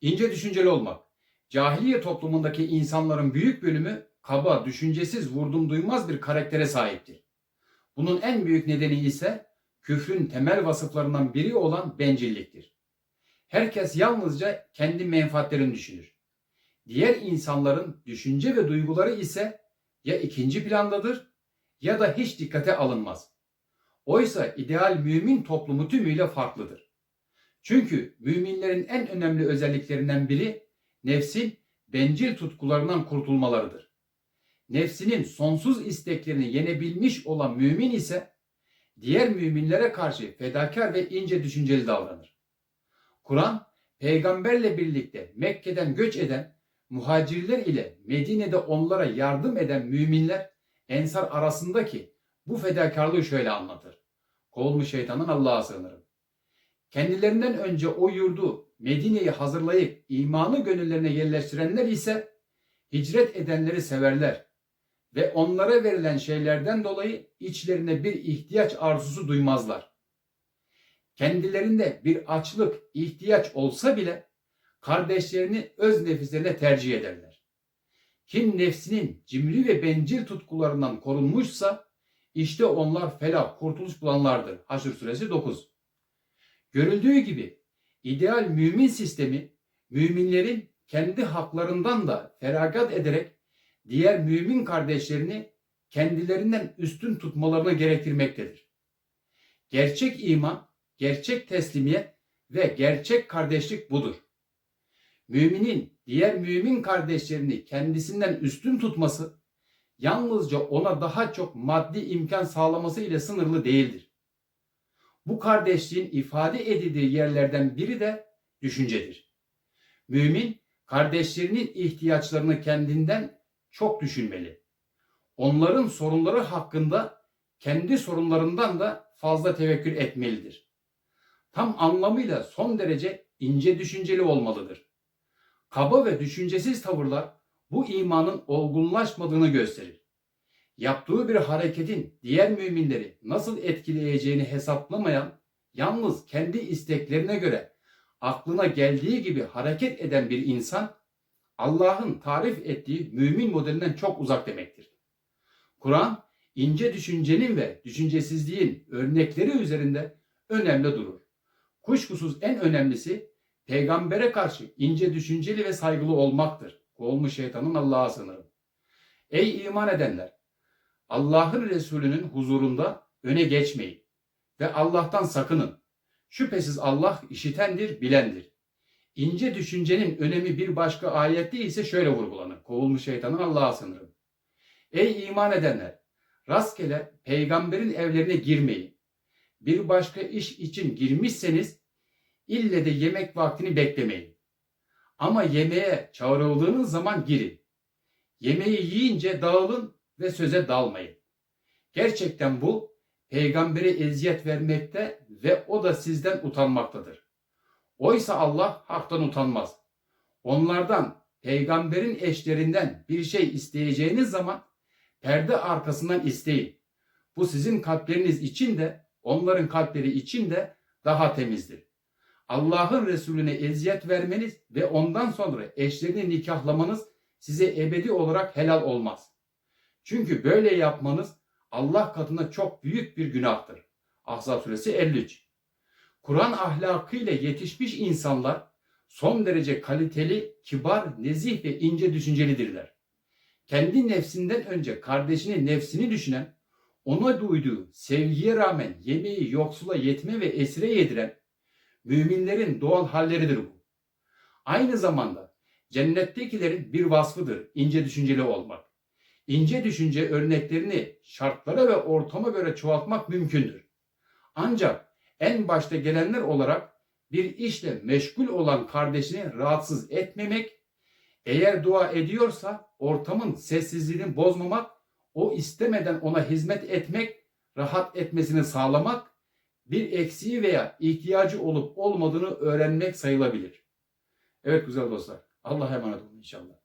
İnce düşünceli olmak. Cahiliye toplumundaki insanların büyük bölümü kaba, düşüncesiz, vurdum duymaz bir karaktere sahiptir. Bunun en büyük nedeni ise küfrün temel vasıflarından biri olan bencilliktir. Herkes yalnızca kendi menfaatlerini düşünür. Diğer insanların düşünce ve duyguları ise ya ikinci plandadır ya da hiç dikkate alınmaz. Oysa ideal mümin toplumu tümüyle farklıdır. Çünkü müminlerin en önemli özelliklerinden biri nefsin bencil tutkularından kurtulmalarıdır. Nefsinin sonsuz isteklerini yenebilmiş olan mümin ise diğer müminlere karşı fedakar ve ince düşünceli davranır. Kur'an peygamberle birlikte Mekke'den göç eden muhacirler ile Medine'de onlara yardım eden müminler ensar arasındaki bu fedakarlığı şöyle anlatır. Kovulmuş şeytanın Allah'a sığınırım. Kendilerinden önce o yurdu Medine'yi hazırlayıp imanı gönüllerine yerleştirenler ise hicret edenleri severler ve onlara verilen şeylerden dolayı içlerine bir ihtiyaç arzusu duymazlar. Kendilerinde bir açlık, ihtiyaç olsa bile kardeşlerini öz nefislerine tercih ederler. Kim nefsinin cimri ve bencil tutkularından korunmuşsa işte onlar felah, kurtuluş bulanlardır. Haşr suresi 9. Görüldüğü gibi ideal mümin sistemi müminlerin kendi haklarından da feragat ederek diğer mümin kardeşlerini kendilerinden üstün tutmalarını gerektirmektedir. Gerçek iman, gerçek teslimiyet ve gerçek kardeşlik budur. Müminin diğer mümin kardeşlerini kendisinden üstün tutması yalnızca ona daha çok maddi imkan sağlaması ile sınırlı değildir. Bu kardeşliğin ifade edildiği yerlerden biri de düşüncedir. Mümin kardeşlerinin ihtiyaçlarını kendinden çok düşünmeli. Onların sorunları hakkında kendi sorunlarından da fazla tevekkül etmelidir. Tam anlamıyla son derece ince düşünceli olmalıdır. Kaba ve düşüncesiz tavırlar bu imanın olgunlaşmadığını gösterir. Yaptığı bir hareketin diğer müminleri nasıl etkileyeceğini hesaplamayan, yalnız kendi isteklerine göre aklına geldiği gibi hareket eden bir insan Allah'ın tarif ettiği mümin modelinden çok uzak demektir. Kur'an ince düşüncenin ve düşüncesizliğin örnekleri üzerinde önemli durur. Kuşkusuz en önemlisi peygambere karşı ince düşünceli ve saygılı olmaktır. Kovulmuş şeytanın Allah'a sınırı. Ey iman edenler! Allah'ın Resulü'nün huzurunda öne geçmeyin ve Allah'tan sakının. Şüphesiz Allah işitendir, bilendir. İnce düşüncenin önemi bir başka ayette ise şöyle vurgulanır. Kovulmuş şeytanın Allah'a sınırı. Ey iman edenler! Rastgele peygamberin evlerine girmeyin. Bir başka iş için girmişseniz ille de yemek vaktini beklemeyin. Ama yemeğe çağrıldığınız zaman girin. Yemeği yiyince dağılın ve söze dalmayın. Gerçekten bu peygambere eziyet vermekte ve o da sizden utanmaktadır. Oysa Allah haktan utanmaz. Onlardan peygamberin eşlerinden bir şey isteyeceğiniz zaman perde arkasından isteyin. Bu sizin kalpleriniz için de onların kalpleri için de daha temizdir. Allah'ın Resulüne eziyet vermeniz ve ondan sonra eşlerini nikahlamanız size ebedi olarak helal olmaz. Çünkü böyle yapmanız Allah katında çok büyük bir günahtır. Ahzab suresi 53. Kur'an ahlakıyla yetişmiş insanlar son derece kaliteli, kibar, nezih ve ince düşüncelidirler. Kendi nefsinden önce kardeşinin nefsini düşünen, ona duyduğu sevgiye rağmen yemeği yoksula yetme ve esire yediren müminlerin doğal halleridir bu. Aynı zamanda cennettekilerin bir vasfıdır ince düşünceli olmak. İnce düşünce örneklerini şartlara ve ortama göre çoğaltmak mümkündür. Ancak en başta gelenler olarak bir işle meşgul olan kardeşini rahatsız etmemek, eğer dua ediyorsa ortamın sessizliğini bozmamak, o istemeden ona hizmet etmek, rahat etmesini sağlamak, bir eksiği veya ihtiyacı olup olmadığını öğrenmek sayılabilir. Evet güzel dostlar. Allah'a emanet olun inşallah.